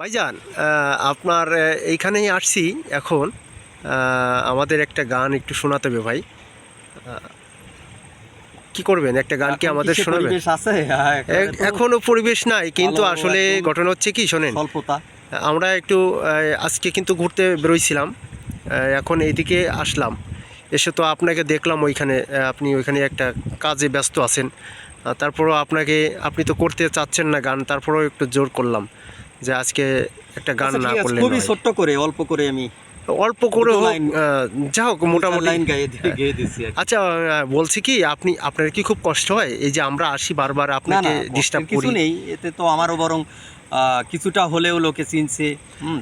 ভাইজান আপনার এইখানেই আসছি এখন। আমাদের একটা গান একটু শোনাতে হবে ভাই। কি করবেন? একটা গান কি আমাদের শোনাবেন? হ্যাঁ, এখনও পরিবেশ নাই কিন্তু আসলে ঘটনা হচ্ছে কি শোনেন। আমরা একটু আজকে কিন্তু ঘুরতে বেরোইছিলাম এখন এইদিকে আসলাম। এসে তো আপনাকে দেখলাম ওইখানে আপনি ওইখানে একটা কাজে ব্যস্ত আছেন। তারপরও আপনাকে আপনি তো করতে চাচ্ছেন না গান তারপরেও একটু জোর করলাম। যে আজকে একটা গান আচ্ছা, না করলে খুবই ছোট্ট করে অল্প করে আমি অল্প করে হোক যা হোক মোটামুটি। কি। আচ্ছা বলছি কি আপনি আপনার কি খুব কষ্ট হয়? এই যে আমরা আসি বারবার আপনাকে ডিস্টার্ব কিছু করি। নেই এতে তো আমারও বরং কিছুটা হলেও লোকে চিনছে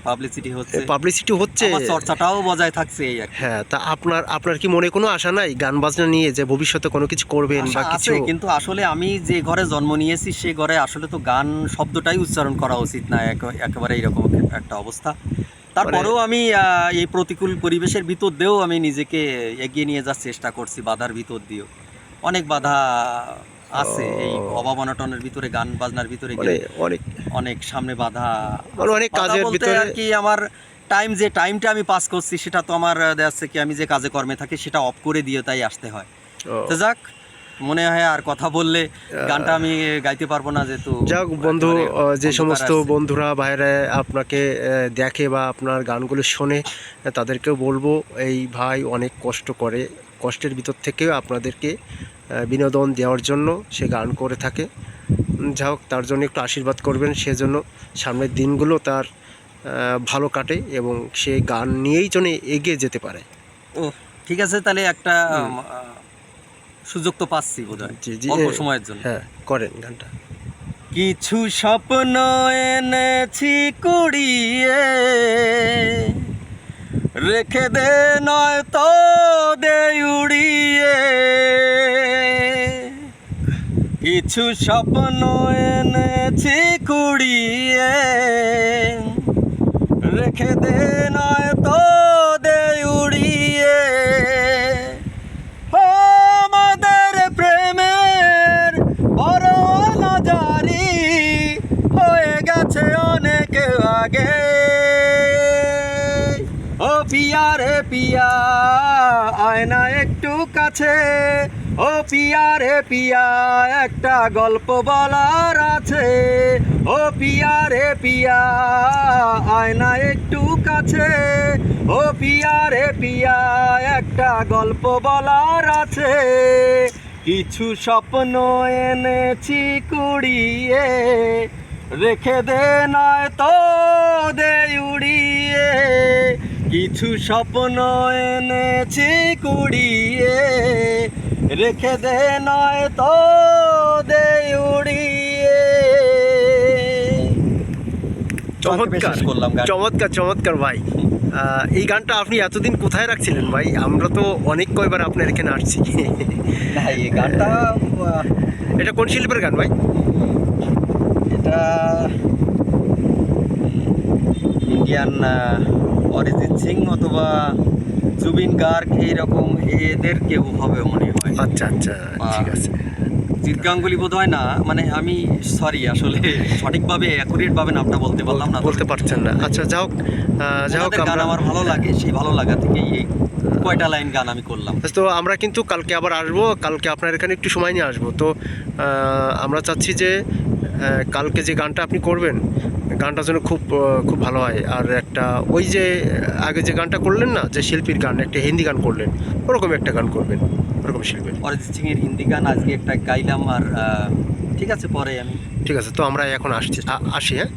পাবলিসিটি হচ্ছে। পাবলিসিটি হচ্ছে। চর্চাটাও বজায় থাকছে এই হ্যাঁ তা আপনার আপনার কি মনে কোনো আশা নাই গান বাজনা নিয়ে যে ভবিষ্যতে কোনো কিছু করবেন বা কিছু? কিন্তু আসলে আমি যে ঘরে জন্ম নিয়েছি সে ঘরে আসলে তো গান শব্দটাই উচ্চারণ করা উচিত না এক- একেবারে এরকম একটা অবস্থা। তারপরেও মানে আমি এই প্রতিকূল পরিবেশের ভিতর দিয়েও আমি নিজেকে এগিয়ে নিয়ে যাওয়ার চেষ্টা করছি বাধার ভিতর দিয়েও। অনেক বাধা আছে এই অভাব অনটনের ভিতরে গান বাজনার ভিতরে অনেক অনেক। সামনে বাধা। মানে অনেক কাজের ভিতরে আর কি আমার টাইম যে টাইমটা আমি পাস করছি সেটা তো আমার দেখা যাচ্ছে কি আমি যে কাজে কর্মে থাকি সেটা অফ করে দিয়ে তাই আসতে হয়। তো যাক মনে হয় আর কথা বললে গানটা আমি গাইতে পারব না যেহেতু যাক বন্ধু যে সমস্ত বন্ধুরা বাইরে আপনাকে দেখে বা আপনার গানগুলো শোনে তাদেরকেও বলব এই ভাই অনেক কষ্ট করে কষ্টের ভিতর থেকেও আপনাদেরকে বিনোদন দেওয়ার জন্য সে গান করে থাকে। যা হোক তার জন্য একটু আশীর্বাদ করবেন সেজন্য সামনের দিনগুলো তার ভালো কাটে এবং সে গান নিয়েই যেন এগিয়ে যেতে পারে। ও ঠিক আছে তাহলে একটা সুযোগ তো পাচ্ছি বোধহয় অল্প সময়ের জন্য। হ্যাঁ করেন গানটা। কিছু স্বপ্ন এনেছি কুড়িয়ে রেখে দে নয় তো দে উড়িয়ে। কিছু স্বপ্ন এনেছি কুড়িয়ে রেখে দে নয় তো দে উড়িয়ে ও আমাদের প্রেমের বড় নজারি হয়ে গেছে অনেক আগে ও পিয়া রে পিয়া, আয়না একটু কাছে। ও পিয়া রে পিয়া, একটা গল্প বলার আছে। ও পিয়া রে পিয়া, আয়না একটু কাছে। ও পিয়া রে পিয়া, একটা গল্প বলার আছে। কিছু স্বপ্ন এনেছি কুড়িয়ে, রেখে দে নয় তো দে উড়িয়ে। কিছু স্বপ্ন এনেছি কুড়িয়ে। রেখে দে নয় তো দে উড়িয়ে। চমৎকার। করলাম চমৎকার চমৎকার ভাই। এই গানটা আপনি এতদিন কোথায় রাখছিলেন ভাই? আমরা তো অনেক কয়বার আপনার এখানে আসছি। এই গানটা এটা কোন শিল্পের গান ভাই? এটা ইন্ডিয়ান অরিজিৎ সিং অথবা জুবিন গার্গ এইরকম এদের কেউ হবে মনে হয়। আচ্ছা আচ্ছা ঠিক আছে। জিৎ গাঙ্গুলি বোধ হয় না মানে আমি সরি আসলে সঠিকভাবে অ্যাকুরেটভাবে নামটা বলতে পারলাম না। বলতে পারছেন না। আচ্ছা যাই হোক গান আমরা ভালো লাগে সেই ভালো লাগা থেকেই এই কয়টা লাইন গান আমি করলাম। তো আমরা কিন্তু কালকে আবার আসব কালকে আপনার এখানে একটু সময় নিয়ে আসব। তো আমরা চাচ্ছি যে কালকে যে গানটা আপনি করবেন গানটা যেন খুব খুব ভালো হয়। আর একটা ওই যে আগে যে গানটা করলেন না যে শিল্পীর গান একটা হিন্দি গান করলেন ওরকম একটা গান করবেন ওরকম শিল্পীর। অরিজিৎ সিং এর হিন্দি গান আজকে একটা গাইলাম আর ঠিক আছে পরে আমি ঠিক আছে তো আমরা এখন আসছি আসি হ্যাঁ?